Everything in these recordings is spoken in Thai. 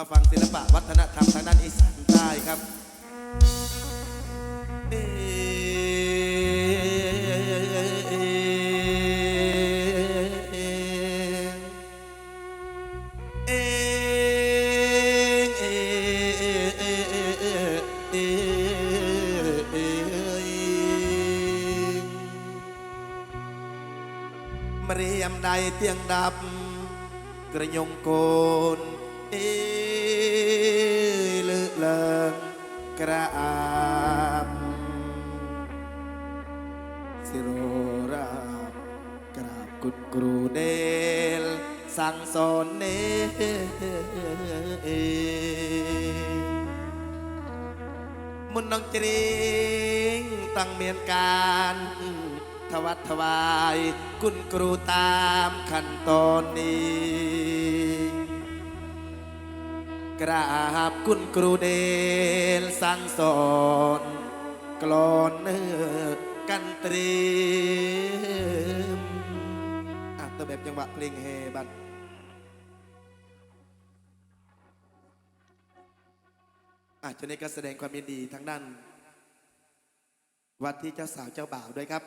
มาฟังศิลปะวัฒนธรรมทางด้านอีสานใต้ครับเรียมใดเตียงดับ กระยงโกนเอ กระอาบสิโรรากราบกุดกรูเดล สังสอนเนมุนน้องจริงตั้งเมียนการทวัดทวาย กุนกรูตามขั้นตอนนี้ กราบคุณครูเดลสั่งสอนกลอนเนื้อกันตรีมอะตัวแบบจังหวะเพลงเฮบันอะจนนี้ก็แสดงความยินดีทั้งด้าน วัดที่เจ้าสาวเจ้าบ่าวด้วยครับ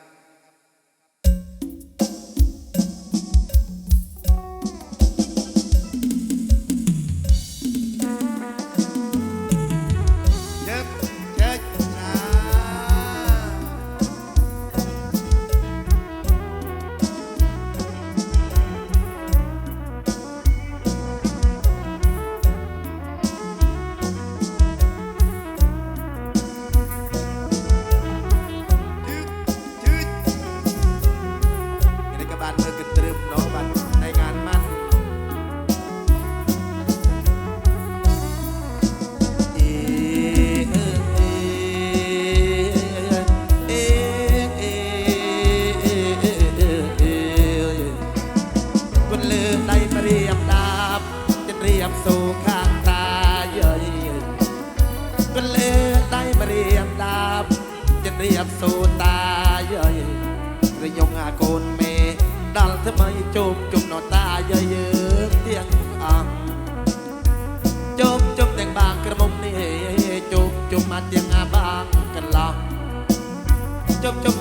chop, chop.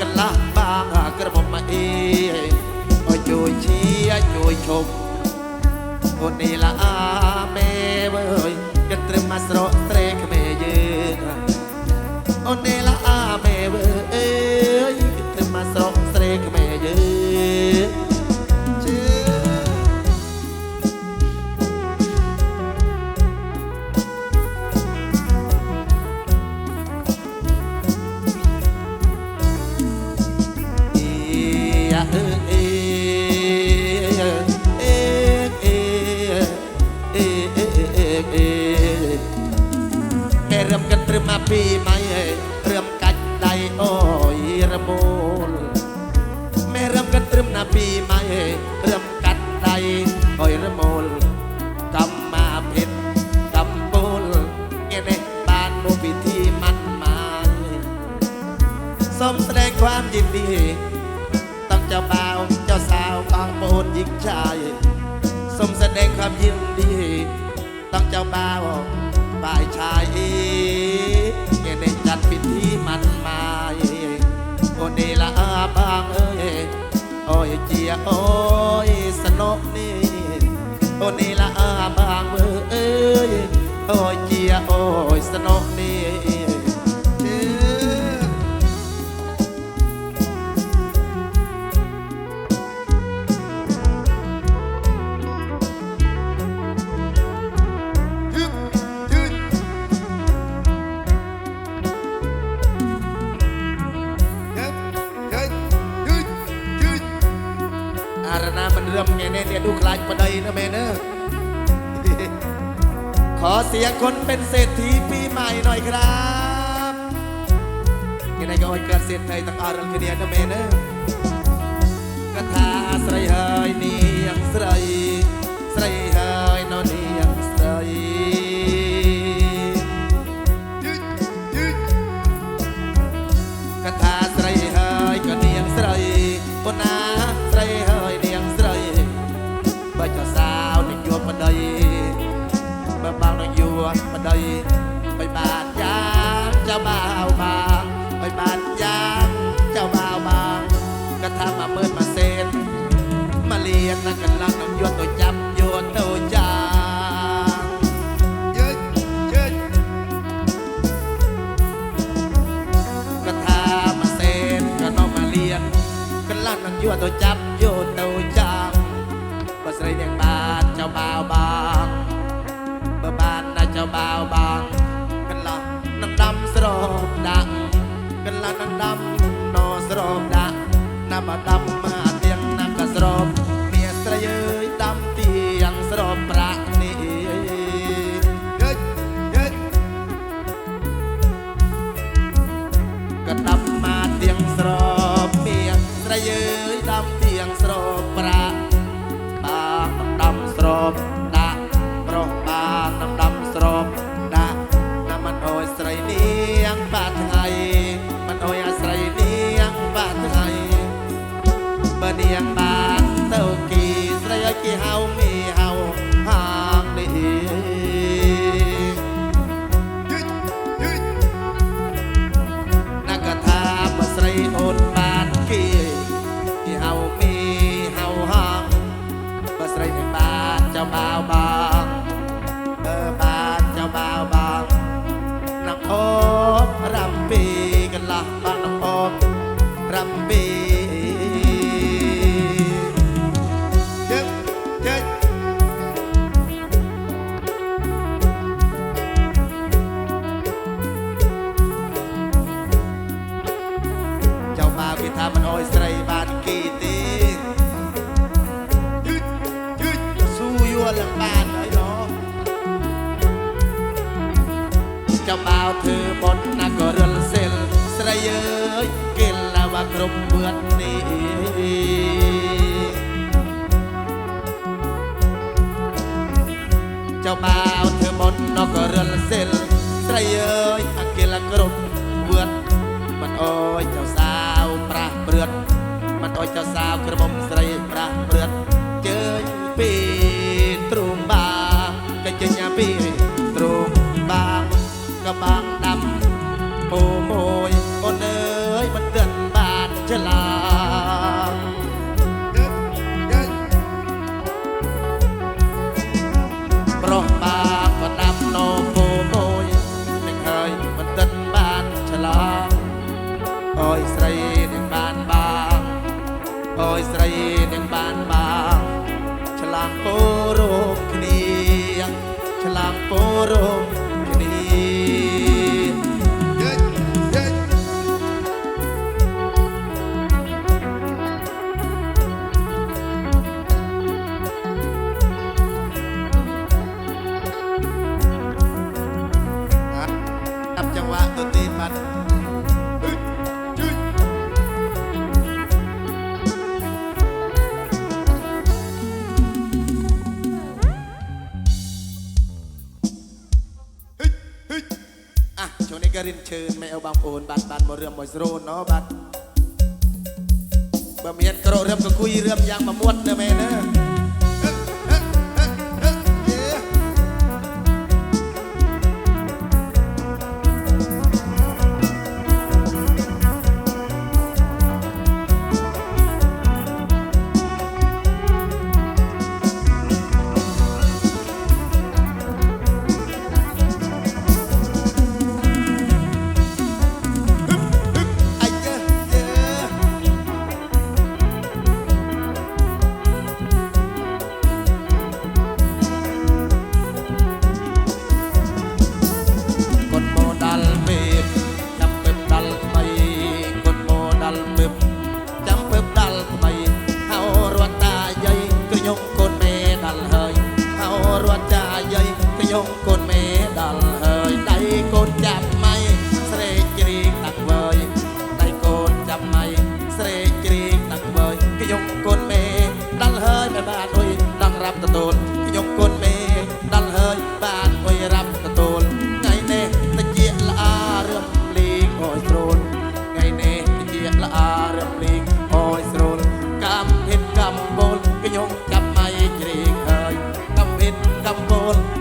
ជ្រៀងជប់បាងកន្លះបាងក្រមុំមកអីអើយជួយជាជួយឈប់អូននេះឡាអាមេវើយគិតត្រឹមមកស្រក ปีใหม่เริ่มกัดใดโอ้ยระมูลไม่เริ่มกันตรึมนาปีใหม่เริ่มกัดใดโอ้ยระมูลกำมาเพชรกำปูลเงี้ยในบ้านโมบิทีมันมาสมแสดงความยินดีต้องเจ้าบ่าวเจ้าสาวบางปูนยิงชายสมแสดงความยินดีต้องเจ้าบ่าว ฝ่ายชายเงี้ยในจัดพิธีมันมาโอเนละอาบางเอ้ยโอ้ยเจียโอ้ยสนกนี่โอเนละอาบางเอ้ยโอ้ยเจียโอ้ยสนกนี่ เสียงคนเป็นเศรษฐีปีใหม่หน่อยครับยังไงก็ให้เกิดเศรษฐีตั้งอารังเดียนเม่เนอะกระทาสไรเฮยนี่ยังสไร จ้าบ่าวบางไปบาดยางเจ้าบ่าวบางกระทามาเมินมาเซนมาเลียนนั่งกันลังน้ำยวตัวจับโยวตัวจางยึดยึดก็ทามาเซนก็น้องมาเรียนกันลั่นนั่งยั่วตัวจับโยนตัวจางบาสไรแดงบานเจ้าบ่าวบาง ជើញមែនអូបងប្អូនបាទបានមករឿងមួយស្រូនណោះបាទបើមានក្រោរឹមក៏គួយរឹមយ៉ាងមួយមុតណាមែនណា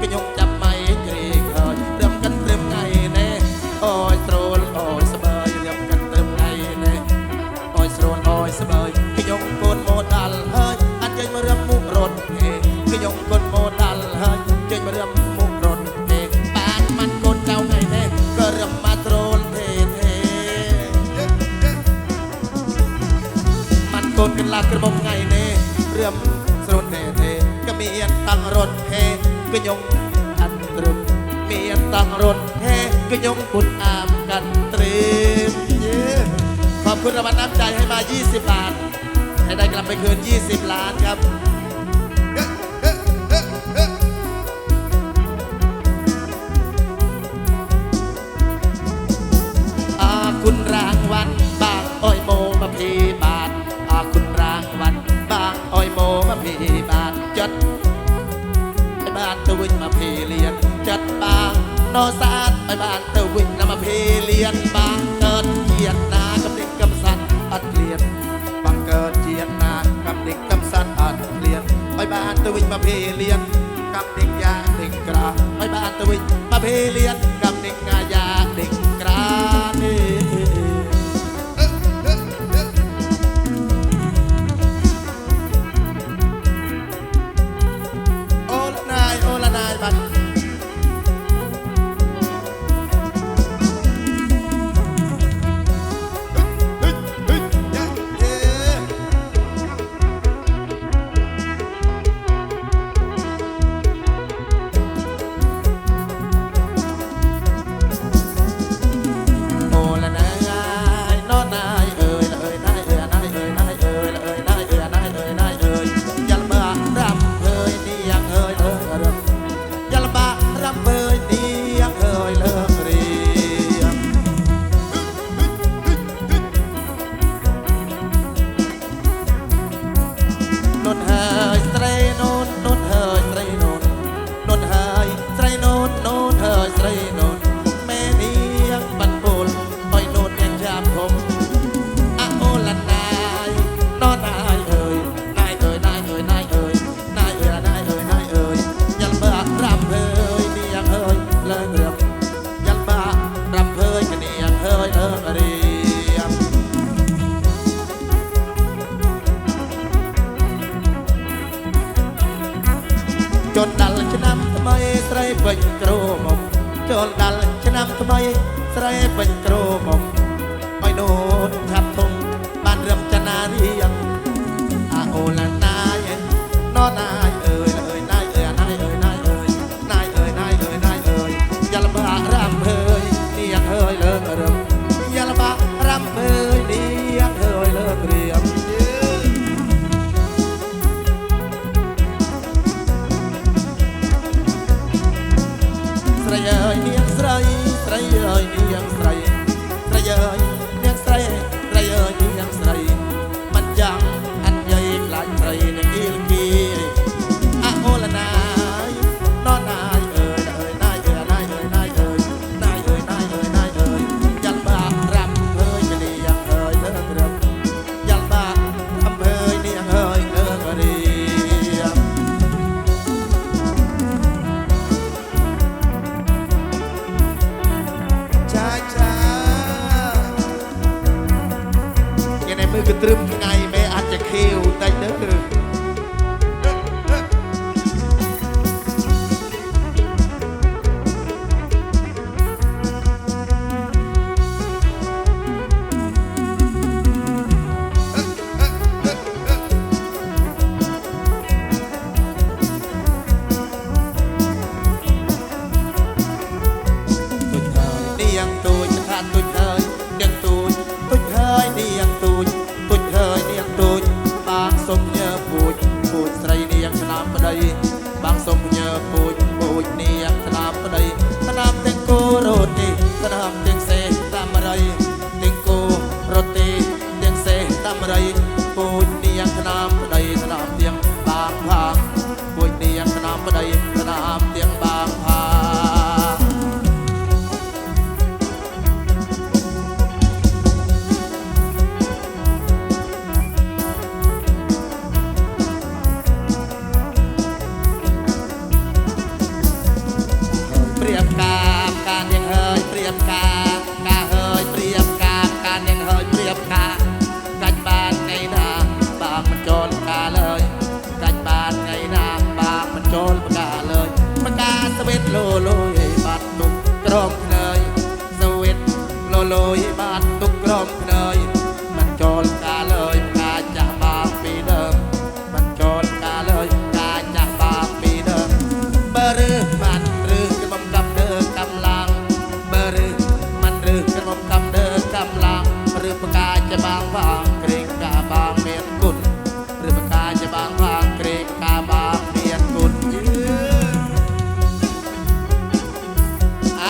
cái nhung ណោសាទឲ្យបានទៅវិញណាមកភេលៀនបានកើតជាតិណាកំនិតកំសាត់អត់ឃ្លានបានកើតជាតិណាកំនិតកំសាត់អត់ឃ្លានឲ្យបានទៅវិញមកភេលៀនកំនិតយ៉ាងនិកក្រាឲ្យបានទៅវិញមកភេលៀនកំនិតកាយ៉ាងនិកក្រានេះ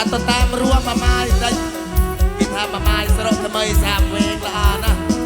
តែទៅតាមរស់ប្រមាយតិចគេថាប្រមាយស្រុកថ្មីសាមវេងល្អណាស់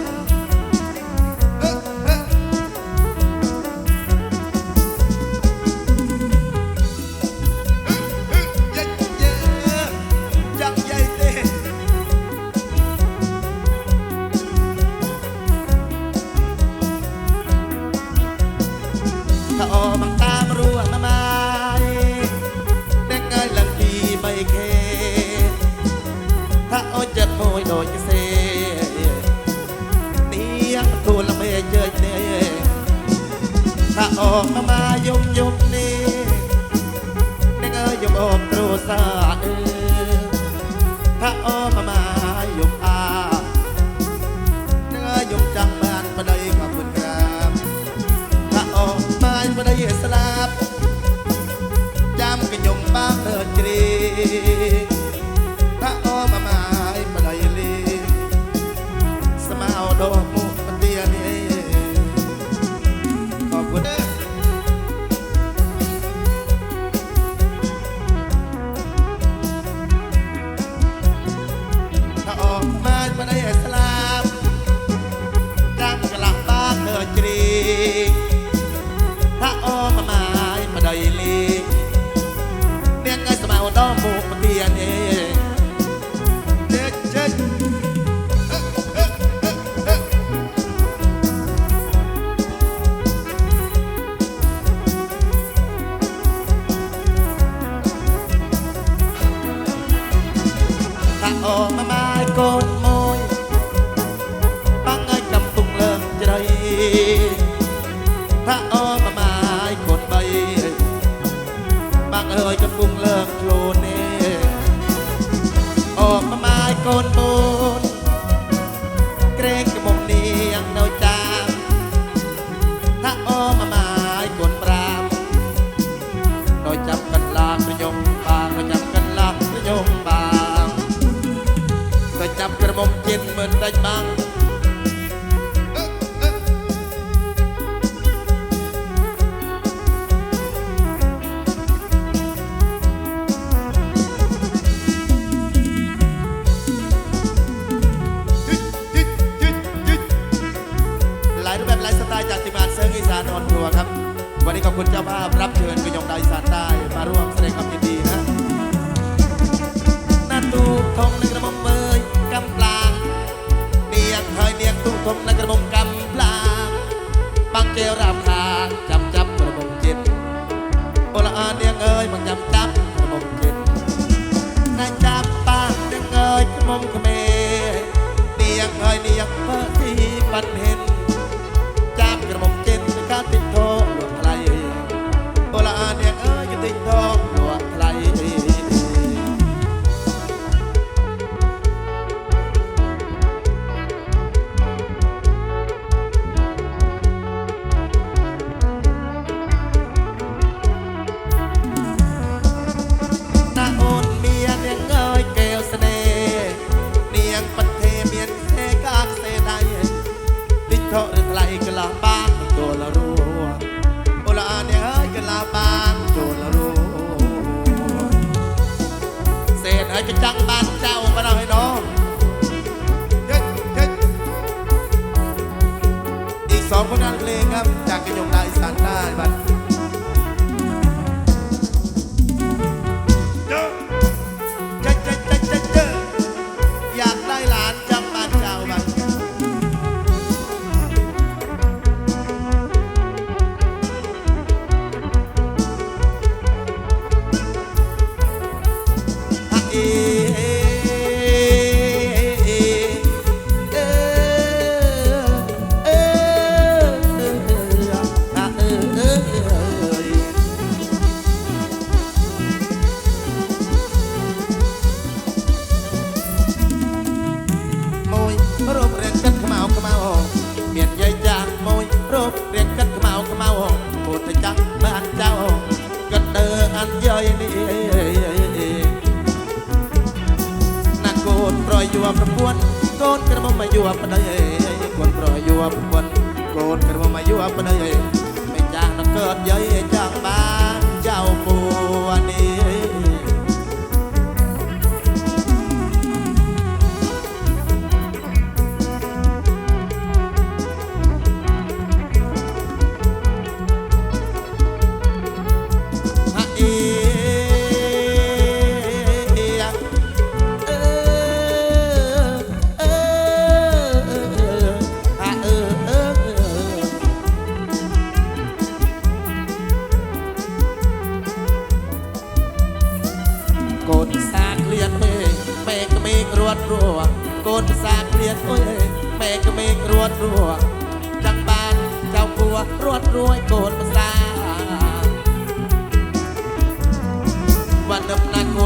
yap yaya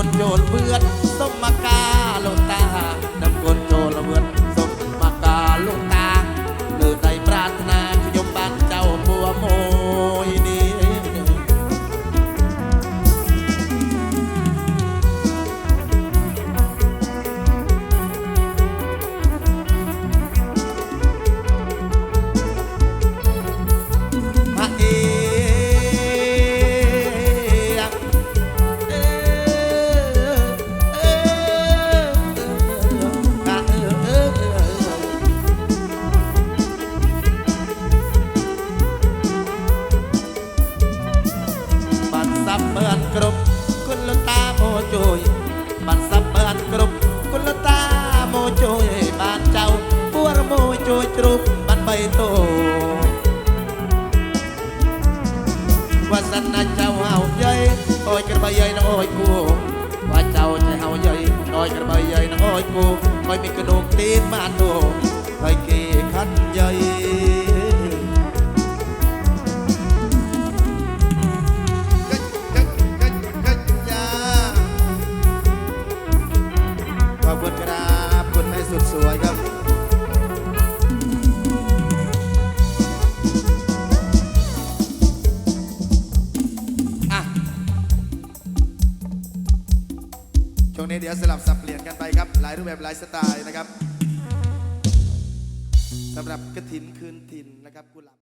นโยนเพื่อนสม គូបាច់ចោលទៅហើយយាយដោយក្របីយាយនឹងអើយគូហើយមានកណ្ដូកទីនបានទូហើយគេខាត់យាយายรูปแบบหลายสไตล์นะครับสำหรับกระถินคืนถิ่นนะครับกุหลาบ